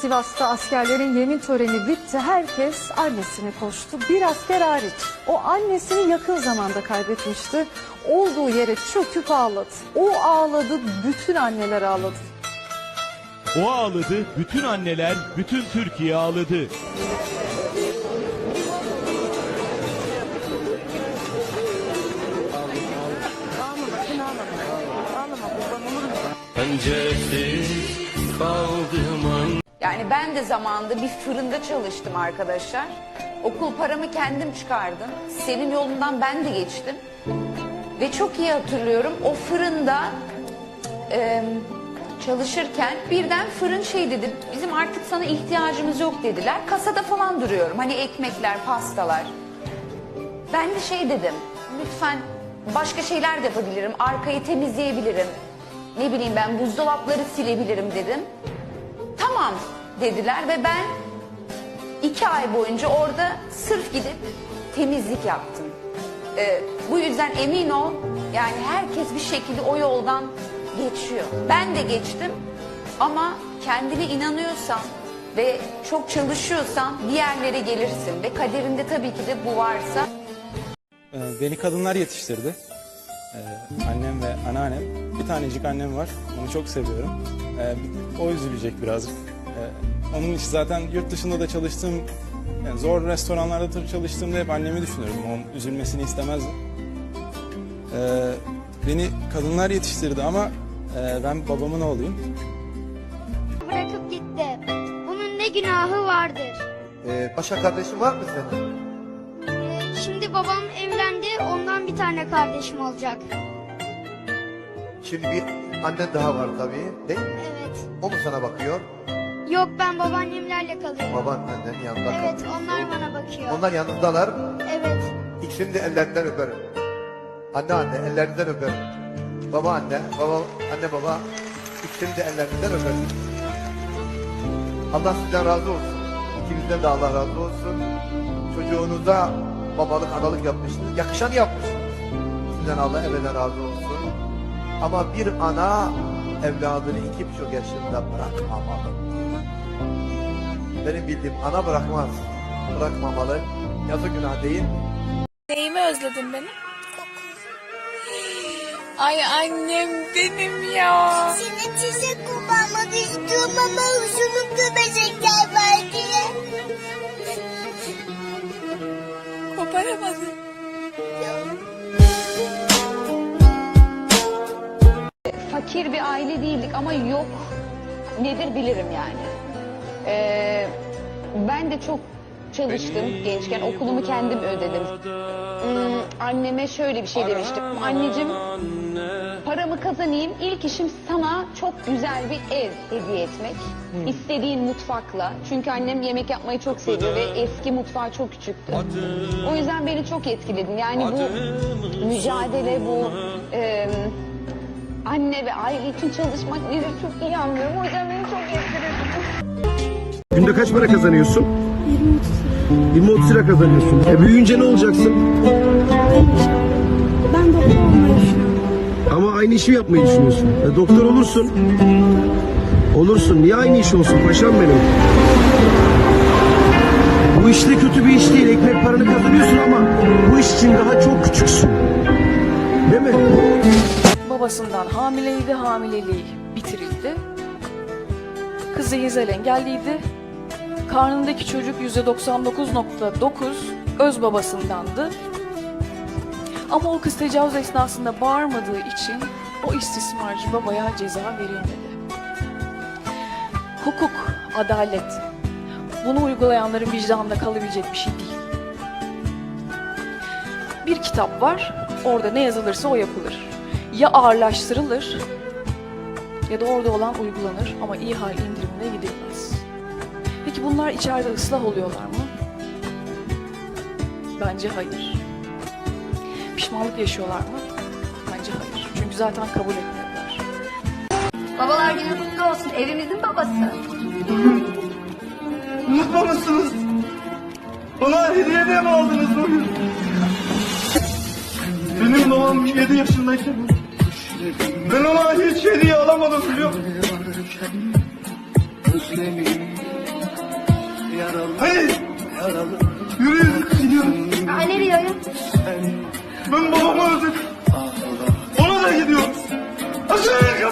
Sivas'ta askerlerin yemin töreni bitti. Herkes annesini koştu. Bir asker hariç. O annesini yakın zamanda kaybetmişti. Olduğu yere çöküp ağladı. O ağladı, bütün anneler ağladı. O ağladı, bütün anneler, bütün Türkiye ağladı. Penceresiz kaldım an Yani ben de zamanında bir fırında çalıştım arkadaşlar. Okul paramı kendim çıkardım. Senin yolundan ben de geçtim. Ve çok iyi hatırlıyorum o fırında e, çalışırken birden fırın şey dedi. Bizim artık sana ihtiyacımız yok dediler. Kasada falan duruyorum. Hani ekmekler, pastalar. Ben de şey dedim. Lütfen başka şeyler de yapabilirim. Arkayı temizleyebilirim. Ne bileyim ben buzdolapları silebilirim dedim. Tamam dediler ve ben iki ay boyunca orada sırf gidip temizlik yaptım. Ee, bu yüzden emin ol yani herkes bir şekilde o yoldan geçiyor. Ben de geçtim ama kendine inanıyorsan ve çok çalışıyorsan bir yerlere gelirsin ve kaderinde tabii ki de bu varsa Ee, Beni kadınlar yetiştirdi. Ee, Annem ve anneannem. Bir tanecik annem var. Onu çok seviyorum. Ee, O üzülecek birazcık. Ee, Onun için zaten yurt dışında da çalıştığım, yani zor restoranlarda da çalıştığımda hep annemi düşünürdüm. Onun üzülmesini istemezdim. Ee, Beni kadınlar yetiştirdi ama e, ben babamın oğluyum. bırakıp gitti. Bunun ne günahı vardır? Ee, başka kardeşin var mı senin? Şimdi babam evlendi, ondan bir tane kardeşim olacak. Şimdi bir annen daha var tabii değil mi? Evet. O mu sana bakıyor? Yok ben babaannemlerle kalıyorum. Baban annenin yanında Evet, kalıyor. onlar bana bakıyor. Onlar yanındalar. Evet. İkisini de ellerinden öperim. Anne anne ellerinden öperim. Baba anne, baba anne baba ikisini de ellerinden öperim. Allah sizden razı olsun. İkinizden de Allah razı olsun. Çocuğunuza babalık, analık yapmışsınız. Yakışan yapmışsınız. Sizden Allah ebeden razı olsun. Ama bir ana evladını iki buçuk yaşında bırakmamalı. Benim bildiğim ana bırakmaz. Bırakmamalı. Yazı günah değil mi? Neyimi özledin benim? Ay annem benim ya. Seni çiçek kullanmak istiyorum ama uzunlukta fakir bir aile değildik ama yok nedir bilirim yani. Ee, ben de çok çalıştım gençken okulumu kendim ödedim. Hmm, anneme şöyle bir şey demiştim. Anneciğim paramı kazanayım ilk işim sana çok güzel bir ev hediye etmek. İstediğin mutfakla. Çünkü annem yemek yapmayı çok seviyor ve eski mutfağı çok küçüktü. O yüzden beni çok etkiledi. Yani bu mücadele bu... e, ve aile için çalışmak nedir çok iyi anlıyorum. O yüzden beni çok etkiledi. Günde kaç para kazanıyorsun? 20-30 lira kazanıyorsun. E büyüyünce ne olacaksın? Ben doktor olmayı düşünüyorum. Ama aynı işi yapmayı düşünüyorsun. E doktor olursun. Olursun. Niye aynı iş olsun paşam benim? Bu işte kötü bir iş değil. Ekmek paranı kazanıyorsun ama bu iş için daha çok küçüksün. Değil mi? Babasından hamileydi, hamileliği bitirildi. Kızı Hizel engelliydi. Karnındaki çocuk %99.9 öz babasındandı. Ama o kız tecavüz esnasında bağırmadığı için o istismarcı babaya ceza verilmedi. Hukuk, adalet. Bunu uygulayanların vicdanında kalabilecek bir şey değil. Bir kitap var, orada ne yazılırsa o yapılır. Ya ağırlaştırılır ya da orada olan uygulanır ama iyi hal indirimine gidilmez. Peki bunlar içeride ıslah oluyorlar mı? Bence hayır. Pişmanlık yaşıyorlar mı? Bence hayır. Çünkü zaten kabul etmiyorlar. Babalar günü kutlu olsun. Evimizin babası. Mutlu musunuz? Bana hediye de mi aldınız bugün? Benim babam 7 yaşındayken ben ona hiç hediye şey alamadım biliyor musun? Hayır. Yürü gidiyorum. Aa, nereye ya? Ben babamı özledim. Ona da gidiyorum. Aşağı